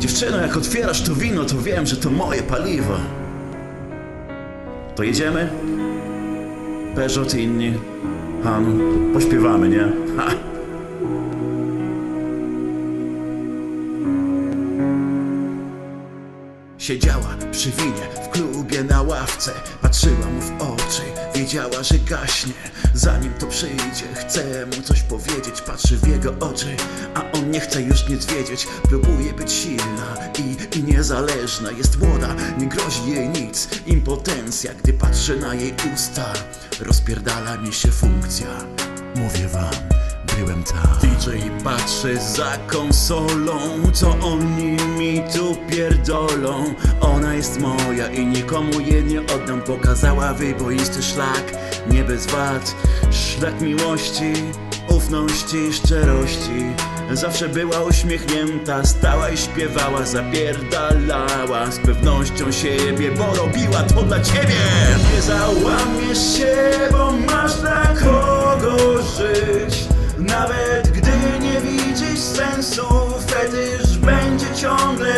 Dziewczyno, jak otwierasz to wino, to wiem, że to moje paliwo. To jedziemy? Peugeot i inni. Han, pośpiewamy, nie? Ha. Siedziała przy winie w klubie na ławce. Patrzyła mu w oczy, wiedziała, że gaśnie. Zanim to przyjdzie, chce mu coś powiedzieć. Patrzy w jego oczy, a on nie chce już nic wiedzieć. Próbuje być silna i, i niezależna. Jest młoda, nie grozi jej nic. Impotencja, gdy patrzy na jej usta. Rozpierdala mi się funkcja. Mówię wam, byłem tam. DJ patrzy za konsolą Co oni mi tu pierdolą. Ona jest moja i nikomu jej nie oddam. Pokazała wyboisty szlak, nie bez wad. Szlak miłości, ufności, szczerości. Zawsze była uśmiechnięta, stała i śpiewała Zapierdalała. Z pewnością siebie, bo robiła to dla ciebie. Nie załamiesz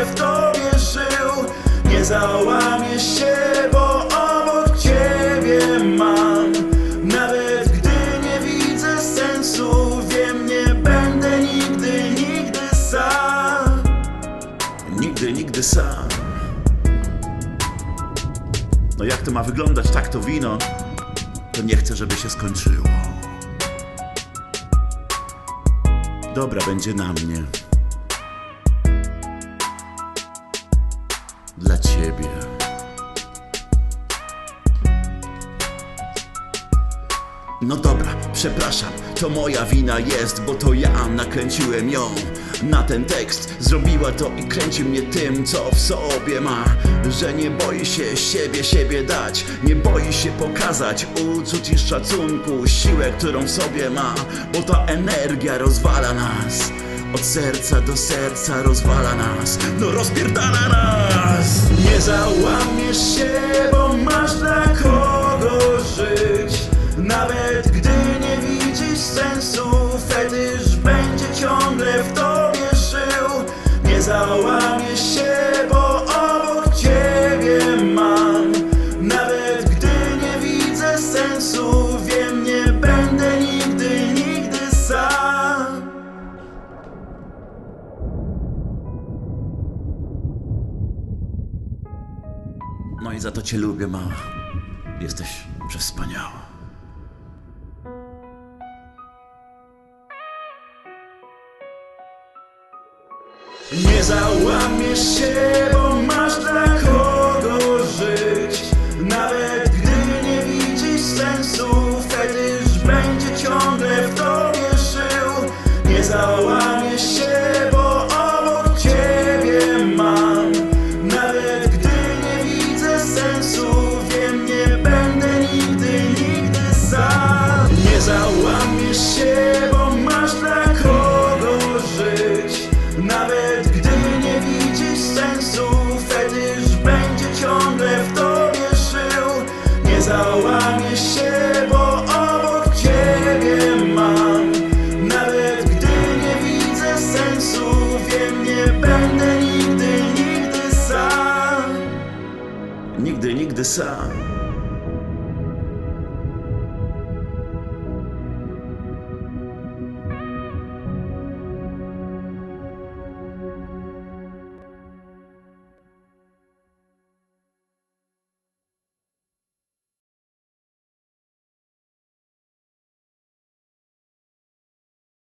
w tobie żył. Nie załamiesz się, bo obok ciebie mam. Nawet gdy nie widzę sensu Wiem, nie będę nigdy, nigdy sam. Nigdy, nigdy sam. No jak to ma wyglądać tak to wino? To nie chcę, żeby się skończyło. Dobra będzie na mnie. Dla ciebie. No dobra, przepraszam, to moja wina jest, bo to ja nakręciłem ją na ten tekst. Zrobiła to i kręci mnie tym, co w sobie ma. Że nie boi się siebie, siebie dać, nie boi się pokazać uczuć i szacunku, siłę, którą w sobie ma, bo ta energia rozwala nas. Od serca do serca rozwala nas, no rozpierdala nas. Nie załamiesz się, bo masz dla kogo żyć. Nawet gdy nie widzisz sensu, fetysz będzie ciągle w tobie żył. Nie załamiesz i za to cię lubię, mała. Jesteś przewspaniała. Nie załamiesz się, bo masz dla kogo Nigdy, nigdy sam.